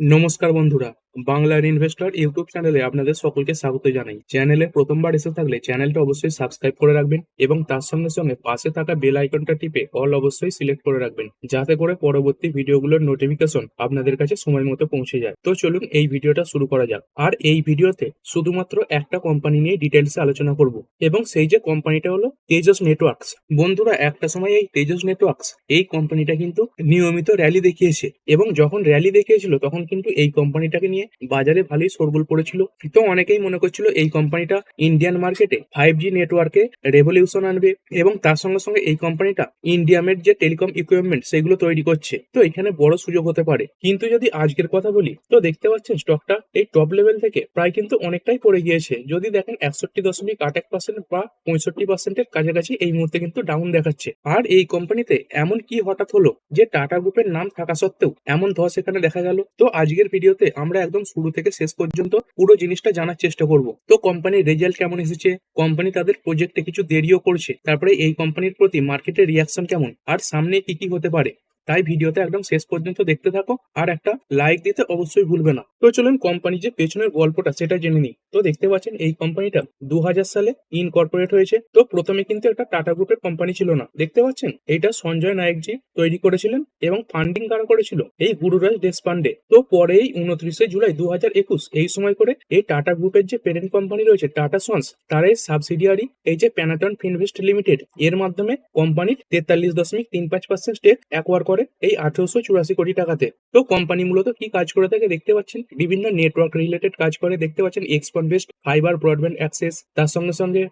নমস্কার বন্ধুরা বাংলার ইনভেস্টর ইউটিউব চ্যানেলে আপনাদের সকলকে স্বাগত জানাই। চ্যানেলে প্রথমবার এসে থাকলে চ্যানেলটা অবশ্যই সাবস্ক্রাইব করে রাখবেন এবং তার সঙ্গে সঙ্গে পাশে থাকা বেল আইকনটা টিপে অল অবশ্যই সিলেক্ট করে রাখবেন, যাতে করে পরবর্তী ভিডিওগুলোর নোটিফিকেশন আপনাদের কাছে সময় মতো পৌঁছে যায়। তো চলুন এই ভিডিওটা শুরু করা যাক। আর এই ভিডিওতে শুধুমাত্র একটা কোম্পানি নিয়ে ডিটেলসে আলোচনা করব এবং সেই যে কোম্পানিটা হলো তেজস নেটওয়ার্কস বন্ধুরা, একটা সময় এই তেজস নেটওয়ার্কস এই কোম্পানিটা কিন্তু নিয়মিত র্যালি দেখিয়েছে এবং যখন র্যালি দেখিয়েছিল তখন কিন্তু এই কোম্পানিটাকে নিয়ে বাজারে ভালোই শোরগোল পড়েছিল। তো অনেকেই মনে করছিল এই কোম্পানিটা ইন্ডিয়ান মার্কেটে ফাইভ জি নেটওয়ার্কে রেভলিউশন আনবে এবং তার সঙ্গে সঙ্গে এই কোম্পানিটা ইন্ডিয়ামের যে টেলিকম ইকুইপমেন্ট সেগুলো তৈরি করছে। তো এখানে বড় সুযোগ হতে পারে। কিন্তু যদি আজকের কথা বলি, তো দেখতে পাচ্ছেন স্টকটা এই টপ লেভেল থেকে প্রায় কিন্তু অনেকটাই পড়ে গিয়েছে। যদি দেখেন একষট্টি দশমিক আট এক পার্সেন্ট বা পঁয়ষট্টি পার্সেন্টের কাছাকাছি এই মুহূর্তে কিন্তু ডাউন দেখাচ্ছে। আর এই কোম্পানিতে এমন কি হঠাৎ হলো যে টাটা গ্রুপের নাম থাকা সত্ত্বেও এমন ধস এখানে দেখা গেল। তো আজকের ভিডিওতে আমরা একদম শুরু থেকে শেষ পর্যন্ত পুরো জিনিসটা জানার চেষ্টা করব। তো কোম্পানির রেজাল্ট কেমন এসেছে? কোম্পানি তাদের প্রজেক্টে কিছু দেরিও করছে। তারপরে এই কোম্পানির প্রতি মার্কেটের রিয়াকশন কেমন? আর সামনে কি কি হতে পারে? তাই ভিডিওতে একদম শেষ পর্যন্ত দেখতে থাকো আর একটা লাইক দিতে অবশ্যই ভুলবে না। তো চলুন কোম্পানি যে পেছনের গল্পটা সেটা জেনে নিই। তো দেখতে পাচ্ছেন এই কোম্পানিটা দু সালে ইনকর্পোরেট হয়েছে। তো প্রথমে কিন্তু একটা টাটা গ্রুপের কোম্পানি ছিল না। দেখতে পাচ্ছেন? এটা সঞ্জয় নায়কজি তৈরি করেছিলেন এবং ফান্ডিং কারা করেছিল? এই গুরুরাজ দেশপান্ডে তো পরেই উনত্রিশে জুলাই দু একুশ এই সময় করে এই টাটা গ্রুপের যে পেরেন্ট কোম্পানি রয়েছে টাটা সন্স তার এই সাবসিডিয়ারি এই যে প্যানাটন ফিনভেস্ট লিমিটেড এর মাধ্যমে কোম্পানির তেতাল্লিশ দশমিক তিন পাঁচ পার্সেন্ট স্টেক অ্যাকোয়ার করে এই আঠারোশো চুরাশি কোটি টাকাতে তো কোম্পানি মূলত কি কাজ করে থাকে দেখতে পাচ্ছেন? বিভিন্ন নেটওয়ার্ক রিলেটেড কাজ করে দেখতে পাচ্ছেন XPON based fibre broadband access তার সঙ্গে সঙ্গে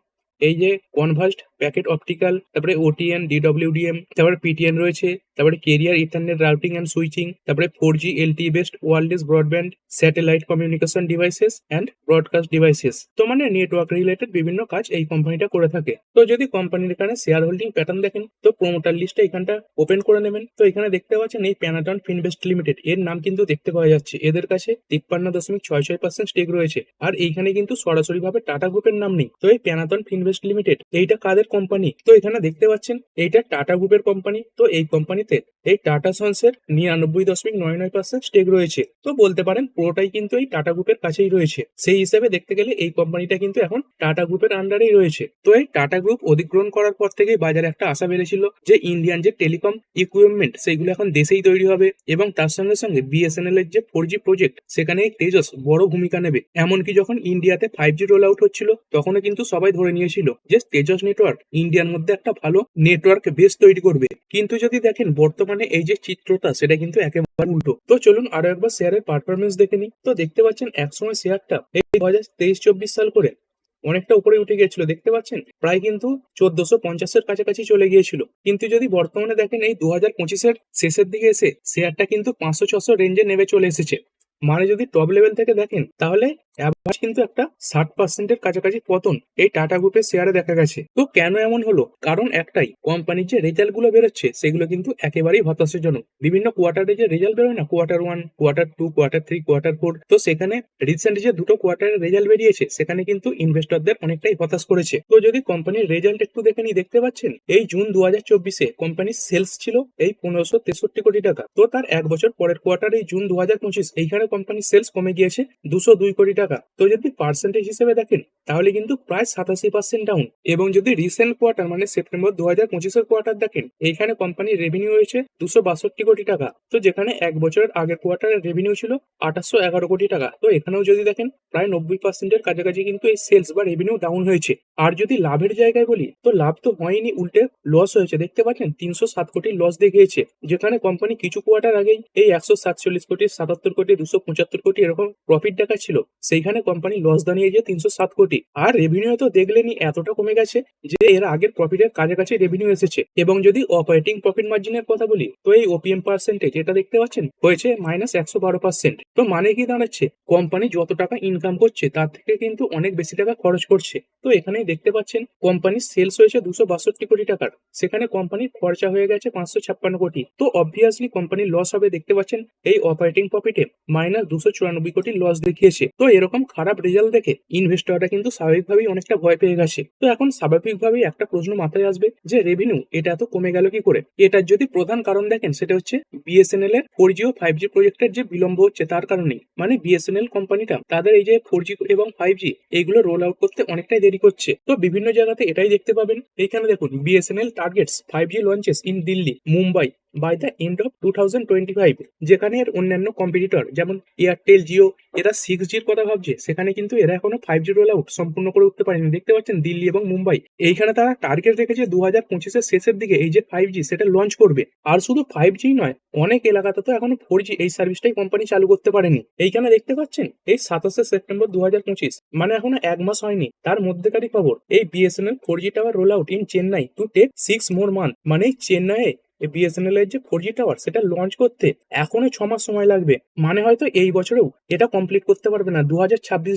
এই যে কনভার্সড প্যাকেট অপটিক্যাল তারপরে ওটিএন ডিডব্লিউডিএম তারপরে পিটিএন রয়েছে, তারপরে carrier ethernet routing and switching তারপরে four G LTE based wireless broadband satellite communication devices and broadcast devices তো মানে নেটওয়ার্ক রিলেটেড বিভিন্ন কাজ এই কোম্পানিটা করে থাকে। তো যদি কোম্পানির এখানে শেয়ার হোল্ডিং প্যাটার্ন দেখেন, তো প্রোমোটার লিস্টটা এখানটা ওপেন করে নেবেন। তো এখানে দেখতে পাচ্ছেন এই প্যানাটন ফিনভেস্ট লিমিটেড এর নাম কিন্তু দেখতে পাওয়া যাচ্ছে। এদের কাছে তিপ্পান্ন দশমিক ছয় ছয় পার্সেন্ট স্টেক রয়েছে। আর এইখানে কিন্তু সরাসরি ভাবে টাটা গ্রুপের নাম নেই। তো এই প্যানাটন ফিনভেস্ট লিমিটেড এইটা কাদের কোম্পানি তো এখানে দেখতে পাচ্ছেন, এইটা টাটা গ্রুপের কোম্পানি তো এই কোম্পানিতে এই টাটা সন্সের নিরানব্বই দশমিক নয় নয় পার্সেন্ট স্টেক রয়েছে। তো বলতে পারেন, পুরোটাই কিন্তু এই টাটা গ্রুপের কাছেই রয়েছে। সেই হিসাবে দেখতে গেলে এই কোম্পানিটা কিন্তু এখন টাটা গ্রুপের আন্ডারেই রয়েছে। তো এই টাটা গ্রুপ অধিগ্রহণ করার পর থেকেই বাজারে একটা আশা বেড়েছিল যে ইন্ডিয়ান যে টেলিকম ইকুইপমেন্ট সেগুলো এখন দেশেই তৈরি হবে এবং তার সঙ্গে সঙ্গে বিএসএনএল এর যে ফোর জি প্রজেক্ট সেখানে তেজস বড় ভূমিকা নেবে। এমনকি যখন ইন্ডিয়াতে ফাইভ জি রোল আউট হচ্ছিল, তখনও কিন্তু সবাই ধরে নিয়েছিল যে তেজস নেটওয়ার্ক ইন্ডিয়ার মধ্যে একটা ভালো নেটওয়ার্ক বেস তৈরি করবে। কিন্তু যদি দেখেন বর্তমানে এই যে চিত্রটা, সেটা কিন্তু একেবারে উল্টো। তো চলুন আরও একবার শেয়ারের পারফরমেন্স দেখে নিই। তো দেখতে পাচ্ছেন একসময় শেয়ারটা এই দু হাজার তেইশ চব্বিশ সাল করে অনেকটা উপরে উঠে গিয়েছিল। দেখতে পাচ্ছেন? প্রায় কিন্তু চোদ্দশো পঞ্চাশের কাছাকাছি চলে গিয়েছিল। কিন্তু যদি বর্তমানে দেখেন এই দু হাজার পঁচিশের শেষের দিকে এসে শেয়ারটা কিন্তু পাঁচশো ছশো রেঞ্জে নেমে চলে এসেছে। মানে যদি টপ লেভেল থেকে দেখেন, তাহলে অ্যাভারেজ কিন্তু একটা ষাট পার্সেন্টের কাছাকাছি পতন এই টাটা গ্রুপের শেয়ারে দেখা গেছে। তো কেন এমন হলো? কারণ একটাই কোম্পানির যে রেজাল্টগুলো বেরোচ্ছে, সেগুলো কিন্তু একেবারেই হতাশাজনক। বিভিন্ন কোয়ার্টারে যে রেজাল্ট বেরোয় না quarter one quarter two quarter three quarter four তো সেখানে রিসেন্ট যে দুটো কোয়ার্টারের রেজাল্ট বেরিয়েছে, সেখানে কিন্তু ইনভেস্টরদের অনেকটাই হতাশ করেছে। তো যদি কোম্পানির রেজাল্ট একটু দেখে নিই, দেখতে পাচ্ছেন, এই জুন দু হাজার চব্বিশে কোম্পানির সেলস ছিল এই পনেরোশো তেষট্টি কোটি টাকা। তো তার এক বছর পরের কোয়ার্টার এই জুন দু হাজার পঁচিশ, এইখানে কোম্পানির সেলস কমে গিয়েছে দুশো দুই কোটি টাকা। তো যদি পার্সেন্টেজ হিসেবে দেখেন, তাহলে কিন্তু প্রায় সাতাশি পার্সেন্ট ডাউন এবং যদি রিসেন্ট কোয়ার্টার মানে সেপ্টেম্বর দু হাজার পঁচিশের কোয়ার্টার দেখেন এইখানে কোম্পানির রেভিনিউ হয়েছে দুশো বাষট্টি কোটি টাকা। তো যেখানে এক বছরের আগের কোয়ার্টারের রেভিনিউ ছিল আঠাশশো এগারো কোটি টাকা। তো এখানেও যদি দেখেন, প্রায় নব্বই পার্সেন্টের কাছাকাছি কিন্তু এই সেলস বা রেভিনিউ ডাউন হয়েছে। আর যদি লাভের জায়গায় বলি, তো লাভ তো হয়নি, উল্টে লস হয়েছে। দেখতে পাচ্ছেন, তিনশো সাত কোটি লস দেখিয়েছে। যেখানে কোম্পানি কিছু কোয়ার্টার আগেই এই একশো সাতচল্লিশ কোটি, সাতাত্তর কোটি, দুশো পঁচাত্তর কোটি এরকম প্রফিট দেখাচ্ছিল। সেইখানে কোম্পানি লস দাঁড়িয়েছে তিনশো সাত কোটি। আর রেভিনিউ তো দেখলেনি এতটা কমে গেছে যে এর আগের প্রফিটের কাছাকাছি রেভিনিউ এসেছে। এবং যদি অপারেটিং প্রফিট মার্জিনের কথা বলি, তো এই ওপিএম পার্সেন্টেজ এটা দেখতে পাচ্ছেন, হয়েছে মাইনাস একশো বারো পার্সেন্ট তো মানে কি দাঁড়াচ্ছে? কোম্পানি যত টাকা ইনকাম করছে, তার থেকে কিন্তু অনেক বেশি টাকা খরচ করছে। তো এখানেই দেখতে পাচ্ছেন কোম্পানির সেলস হয়েছে দুশো বাষট্টি কোটি টাকার। সেখানে কোম্পানির খরচা হয়ে গেছে পাঁচশো ছাপ্পান্ন কোটি। তো অবভিয়াসলি কোম্পানির লস হবে, দেখতে পাচ্ছেন, এই অপারেটিং প্রফিটে মাইনাস দুশো চুরানব্বই কোটি লস দেখিয়েছে। তো এরকম খারাপ রেজাল্ট দেখে ইনভেস্টররা কিন্তু স্বাভাবিকভাবেই অনেকটা ভয় পেয়ে গেছে। তো এখন স্বাভাবিকভাবেই একটা প্রশ্ন মাথায় আসবে যে রেভিনিউ এটা এত কমে গেল কি করে? এটার যদি প্রধান কারণ দেখেন, সেটা হচ্ছে বিএসএনএল এর ফোর জি ও ফাইভ জি প্রজেক্টের যে বিলম্ব হচ্ছে, তার কারণে মানে বিএসএনএল কোম্পানিটা তাদের এই যে ফোর জি এবং ফাইভ জি এইগুলো রোল আউট করতে অনেকটাই দেরি করছে। তো বিভিন্ন জায়গাতে এটাই দেখতে পাবেন। এইখানে দেখুন BSNL targets five G launches in Delhi Mumbai by the end of two thousand twenty five যেখানে এর অন্যান্য কম্পিটিটর যেমন এয়ারটেল জিও এরা সিক্স জির কথা ভাবছে, সেখানে কিন্তু এরা এখনও ফাইভ জি রোল আউট সম্পূর্ণ করে উঠতে পারেনি। দেখতে পাচ্ছেন দিল্লি এবং মুম্বাই, এইখানে তারা টার্গেট রেখেছে দু হাজার পঁচিশের শেষের দিকে এই যে ফাইভ জি সেটা লঞ্চ করবে। আর শুধু ফাইভ জি নয়, অনেক এলাকাতে তো এখনও ফোর জি এই সার্ভিসটাই কোম্পানি চালু করতে পারেনি। এইখানে দেখতে পাচ্ছেন, এই সাতাশে সেপ্টেম্বর দু হাজার পঁচিশ মানে এখনও এক মাস হয়নি, তার মধ্যেকারই খবর, এই BSNL four G tower roll out in Chennai to take six more month মানে চেন্নাইয়ে বিএসএনএল এর যে ফোর জি টাওয়ার সেটা লঞ্চ করতে এখনও ছ মাস সময় লাগবে। মানে হয়তো এই বছরেও এটা কমপ্লিট করতে পারবে না, দু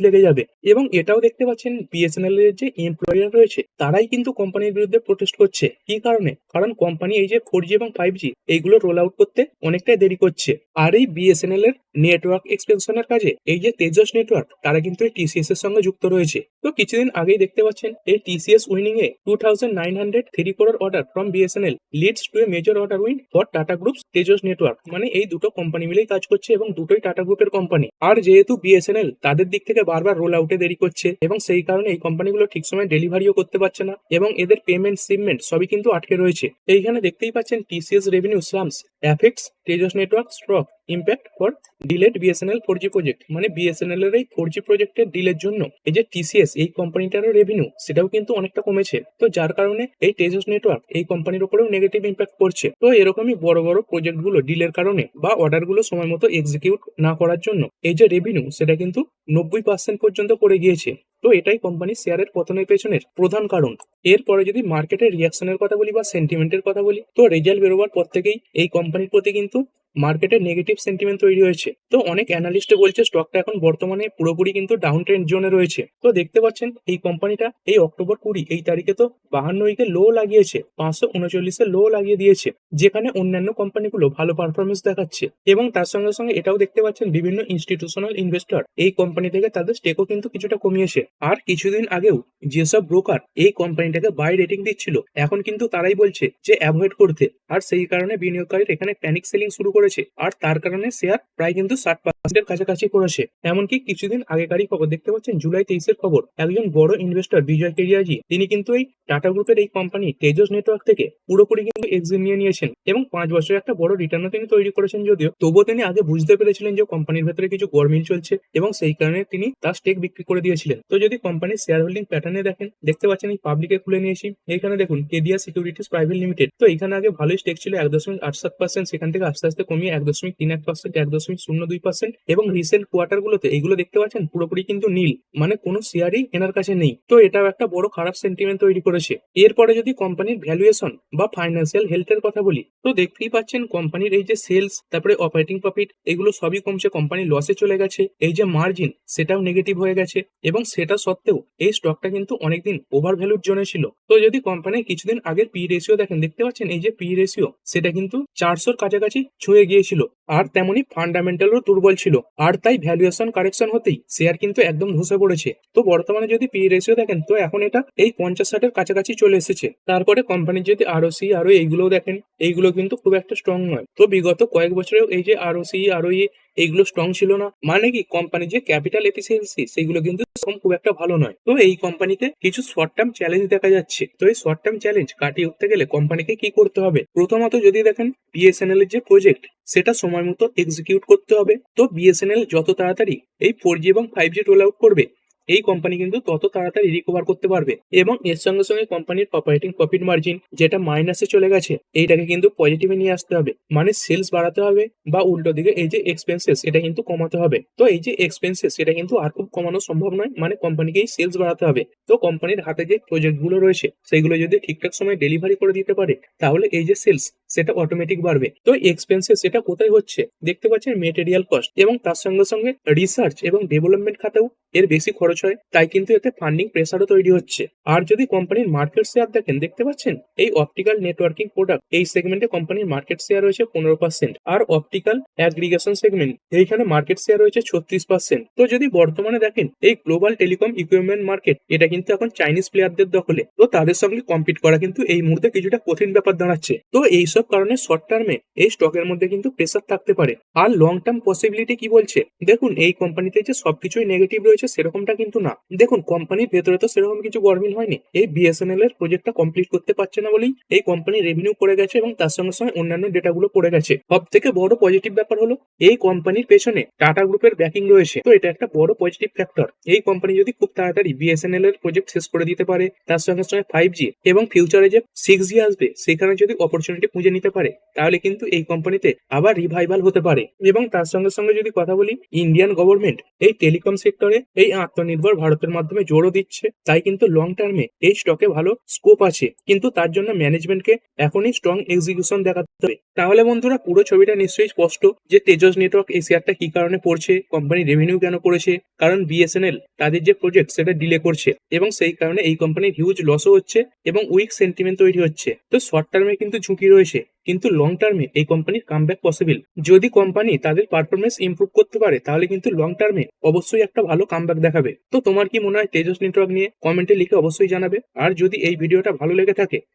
লেগে যাবে। এবং এটাও দেখতে পাচ্ছেন বিএসএনএল এর যে এমপ্লয়ার রয়েছে, তারাই কিন্তু কোম্পানির বিরুদ্ধে প্রোটেস্ট করছে। কি কারণে? কারণ কোম্পানি এই যে ফোর জি এবং ফাইভ জি এইগুলো রোল আউট করতে অনেকটাই দেরি করছে। আর এই বিএসএনএল এর নেটওয়ার্ক এক্সপেনশনের কাজে, এই যে তেজস নেটওয়ার্ক তারা কিন্তু এই টিসিএস এর সঙ্গে যুক্ত রয়েছে। তো কিছুদিন আগেই দেখতে পাচ্ছেন, এই TCS winning a two thousand nine hundred three crore order from BSNL leads to a major order win for Tata group Tejas network মানে এই দুটো কোম্পানি মিলেই কাজ করছে এবং দুটোই টাটা গ্রুপের কোম্পানি আর যেহেতু বিএসএনএল তাদের দিক থেকে বারবার রোল আউটে দেরি করছে এবং সেই কারণে এই কোম্পানিগুলো ঠিক সময় ডেলিভারিও করতে পারছে না এবং এদের পেমেন্ট সিমেন্ট সবই কিন্তু আটকে রয়েছে। এইখানে দেখতেই পাচ্ছেন TCS revenue slumps affects Tejas network stock impact for delayed BSNL four G project মানে বিএসএনএল এর এই ফোর জি প্রজেক্টের ডিলের জন্য এই যে টিসিএস এই কোম্পানিটারও রেভিনিউ সেটাও কিন্তু অনেকটা কমেছে। তো যার কারণে এই তেজস নেটওয়ার্ক এই কোম্পানির উপরেও নেগেটিভ ইম্প্যাক্ট পড়ছে। তো এরকমই বড় বড় প্রজেক্টগুলো ডিলের কারণে বা অর্ডারগুলো সময় মতো এক্সিকিউট না করার জন্য এই যে রেভিনিউ সেটা কিন্তু নব্বই পার্সেন্ট পর্যন্ত পড়ে গিয়েছে। তো এটাই কোম্পানির শেয়ারের পতনের পেছনের প্রধান কারণ। এরপরে যদি মার্কেটের রিয়াকশনের কথা বলি বা সেন্টিমেন্টের কথা বলি, তো রেজাল্ট বেরোবার পর থেকেই এই কোম্পানির প্রতি কিন্তু মার্কেটে নেগেটিভ সেন্টিমেন্ট তৈরি হয়েছে। তো অনেক অ্যানালিস্ট বলছে স্টকটা এখন বর্তমানে পুরোপুরি কিন্তু ডাউন ট্রেন্ড জোনে রয়েছে। তো দেখতে পাচ্ছেন, এই কোম্পানিটা এই অক্টোবর কুড়ি, এই তারিখে তো বাহান্ন উইকে লো লাগিয়েছে, পাঁচশো উনচল্লিশে লো লাগিয়ে দিয়েছে, যেখানে অন্যান্য কোম্পানিগুলো ভালো পারফরমেন্স দেখাচ্ছে। এবং তার সঙ্গে সঙ্গে এটাও দেখতে পাচ্ছেন, বিভিন্ন ইনস্টিটিউশনাল ইনভেস্টর এই কোম্পানি থেকে তাদের স্টেকও কিন্তু কিছুটা কমিয়েছে। আর কিছুদিন আগেও যেসব ব্রোকার এই কোম্পানিটাকে বাই রেটিং দিচ্ছিল, এখন কিন্তু তারাই বলছে যে অ্যাভয়েড করতে। আর সেই কারণে বিনিয়োগকারীর এখানে প্যানিক সেলিং শুরু করেছে। আর তার কারণে শেয়ার প্রায় কিন্তু ষাট পার্সেন্টের কাছাকাছি করেছে। এমনকি কিছুদিন আগেকারই খবর দেখতে পাচ্ছেন জুলাই তেইশের খবর। একজন বড় ইনভেস্টর বিজয় কেরিয়াজি তিনি কিন্তু এই টাটা গ্রুপের এই কোম্পানি তেজস নেটওয়ার্ক থেকে পুরোপুরি কিন্তু এক্সিট নিয়ে নিয়েছেন এবং পাঁচ বছরের একটা বড় রিটার্নও তিনি তৈরি করেছেন যদিও। তবুও তিনি আগে বুঝতে পেরেছিলেন যে কোম্পানির ভেতরে কিছু গরমিল চলছে এবং সেই কারণে তিনি তার স্টেক বিক্রি করে দিয়েছিলেন। তো যদি কোম্পানির শেয়ার হোল্ডিং প্যাটার্নে দেখেন, দেখতে পাচ্ছেন এই পাবলিকে খুলে নিয়েছি। এখানে দেখুন, কেডিয়া সিকিউরিটিস প্রাইভেট লিমিটেড তো এখানে আগে ভালোই স্টেক ছিল, এক দশমিক আট সাত পার্সেন্ট সেখান থেকে আস্তে আস্তে কমিয়ে এক দশমিক তিন এক পার্সেন্ট, এক দশমিক শূন্য দুই পার্সেন্ট এবং রিসেন্ট কোয়ার্টার গুলোতে এইগুলো দেখতে পাচ্ছেন পুরোপুরি কিন্তু নীল। মানে কোনো শেয়ারই এনার কাছে নেই। তো এটাও একটা বড় খারাপ সেন্টিমেন্ট তৈরি করেছে। এরপরে যদি কোম্পানির ভ্যালুয়েশন বা ফাইন্যান্সিয়াল হেলথের কথা বলি, তো দেখতেই পাচ্ছেন কোম্পানির এই যে সেলস তারপরে অপারেটিং প্রফিট এগুলো সবই কমছে কোম্পানি লসে চলে গেছে। এই যে মার্জিন সেটাও নেগেটিভ হয়ে গেছে। এবং সেটা সত্ত্বেও এই স্টকটা কিন্তু অনেকদিন ওভার ভ্যালুর জন্য ছিল। তো যদি কোম্পানির কিছুদিন আগের পি রেশিও দেখেন, দেখতে পাচ্ছেন এই যে পি রেশিও সেটা কিন্তু চারশোর কাছাকাছি ছুঁয়ে গিয়েছিল। আর তেমনি ফান্ডামেন্টালও দুর্বল ছিল। আর তাই ভ্যালুয়েশন কারেকশন হতেই শেয়ার কিন্তু একদম ধসে পড়েছে। তো বর্তমানে যদি পি রেশিও দেখেন, তো এখন এটা এই পঞ্চাশ ষাটের কাছাকাছি চলে এসেছে। তারপরে কোম্পানির যদি আরও সি আরও এইগুলোও দেখেন, এইগুলো কিন্তু খুব একটা স্ট্রং নয়। তো বিগত কয়েক বছরেও এই যে আরও সি আরও এইগুলো স্ট্রং ছিল না। মানে কি? কোম্পানির যে ক্যাপিটাল এফিসিয়েন্সি সেগুলো কিন্তু খুব একটা ভালো নয়। তো এই কোম্পানিতে কিছু শর্ট টার্ম চ্যালেঞ্জ দেখা যাচ্ছে। তো এই শর্ট টার্ম চ্যালেঞ্জ কাটিয়ে উঠতে গেলে কোম্পানিকে কি করতে হবে? প্রথমত যদি দেখেন বিএসএনএল এর যে প্রজেক্ট সেটা সময় মতো এক্সিকিউট করতে হবে। তো বিএসএনএল যত তাড়াতাড়ি এই ফোর জি এবং ফাইভ জি রোল আউট করবে এই কোম্পানি কিন্তু তত তাড়াতাড়ি রিকভার করতে পারবে এবং এর সঙ্গে সঙ্গে কোম্পানির অপারেটিং প্রফিট মার্জিন যেটা মাইনাসে চলে গেছে, এইটাকে কিন্তু পজিটিভে নিয়ে আসতে হবে। মানে সেলস বাড়াতে হবে বা উল্টো দিকে এই যে এক্সপেন্সেস এটা কিন্তু কমাতে হবে। তো এই যে এক্সপেন্সেস সেটা কিন্তু আর খুব কমানো সম্ভব নয়। মানে কোম্পানিকে এই সেলস বাড়াতে হবে। তো কোম্পানির হাতে যে প্রজেক্টগুলো রয়েছে সেইগুলো যদি ঠিকঠাক সময় ডেলিভারি করে দিতে পারে, তাহলে এই যে সেলস সেটা অটোমেটিক বাড়বে। তো এক্সপেন্সেস সেটা কোথায় হচ্ছে? দেখতে পাচ্ছেন মেটেরিয়াল কস্ট এবং তার সঙ্গে সঙ্গে রিসার্চ এবং ডেভেলপমেন্ট খাতেও এর বেশি খরচ হয়। তাই কিন্তু এতে ফান্ডিং প্রেসারও তৈরি হচ্ছে। আর যদি কোম্পানির মার্কেট শেয়ার দেখেন, দেখতে পাচ্ছেন? এই অপটিক্যাল নেটওয়ার্কিং প্রোডাক্ট এই সেগমেন্টে কোম্পানির মার্কেট শেয়ার রয়েছে পনেরো পার্সেন্ট আর অপটিক্যাল অ্যাগ্রিগেশন সেগমেন্ট এইখানে মার্কেট শেয়ার রয়েছে ছত্রিশ পার্সেন্ট তো যদি বর্তমানে দেখেন, এই গ্লোবাল টেলিকম ইকুইপমেন্ট মার্কেট এটা কিন্তু এখন চাইনিজ প্লেয়ারদের দখলে। তো তাদের সঙ্গে কম্পিট করা কিন্তু এই মুহূর্তে কিছুটা কঠিন ব্যাপার দাঁড়াচ্ছে। তো এইসব কারণে শর্ট টার্মে এই স্টকের মধ্যে কিন্তু প্রেসার থাকতে পারে। আর লং টার্ম পসিবিলিটি কি বলছে? দেখুন, এই কোম্পানিতে যে সবকিছুই নেগেটিভ রয়েছে সেরকমটা কিন্তু না। দেখুন কোম্পানির ভেতরে তো সেরকম কিছু গরমিল হয়নি। এই বিএসএনএল এর প্রজেক্টটা কমপ্লিট করতে পারছে না বলেই এই কোম্পানি রেভিনিউ পড়ে গেছে এবং তার সঙ্গে সঙ্গে অন্যান্য ডেটাগুলো পড়ে গেছে। সব থেকে বড় পজিটিভ ব্যাপার হলো, এই কোম্পানির পেছনে টাটা গ্রুপের ব্যাকিং রয়েছে। তো এটা একটা বড় পজিটিভ ফ্যাক্টর এই কোম্পানি যদি খুব তাড়াতাড়ি বিএসএনএল এর প্রজেক্ট শেষ করে দিতে পারে, তার সঙ্গে সঙ্গে ফাইভ জি এবং ফিউচারে যে সিক্স জি আসবে, সেখানে যদি অপরচুনিটি খুঁজে নিতে পারে, তাহলে কিন্তু এই কোম্পানিতে আবার রিভাইভাল হতে পারে। এবং তার সঙ্গে সঙ্গে যদি কথা বলি ইন্ডিয়ান গভর্নমেন্ট এই টেলিকম সেক্টরে এই আত্মনির্ভর ভারতের মাধ্যমে জোরও দিচ্ছে। তাই কিন্তু লং টার্মে এই স্টকে ভালো স্কোপ আছে। কিন্তু তার জন্য ম্যানেজমেন্টকে এখনই স্ট্রং এক্সিকিউশন দেখাতে হবে। তাহলে বন্ধুরা, পুরো ছবিটা নিশ্চয়ই স্পষ্ট যে তেজস নেটওয়ার্ক এই শেয়ারটা কি কারণে পড়ছে কোম্পানি রেভিনিউ কেন করেছে, কারণ বিএসএনএল তাদের যে প্রজেক্ট সেটা ডিলে করছে এবং সেই কারণে এই কোম্পানির হিউজ লসও হচ্ছে এবং উইক সেন্টিমেন্ট তৈরি হচ্ছে। তো শর্ট টার্মে কিন্তু ঝুঁকি রয়েছে। কিন্তু লং টার্মে এই কোম্পানির কামব্যাক পসিবল যদি কোম্পানি তাদের পারফরমেন্স ইম্প্রুভ করতে পারে, তাহলে কিন্তু লং টার্মে অবশ্যই একটা ভালো কামব্যাক দেখাবে। তো তোমার কি মনে হয় তেজস নেটওয়ার্ক নিয়ে? কমেন্টে লিখে অবশ্যই জানাবে। আর যদি এই ভিডিওটা ভালো লেগে থাকে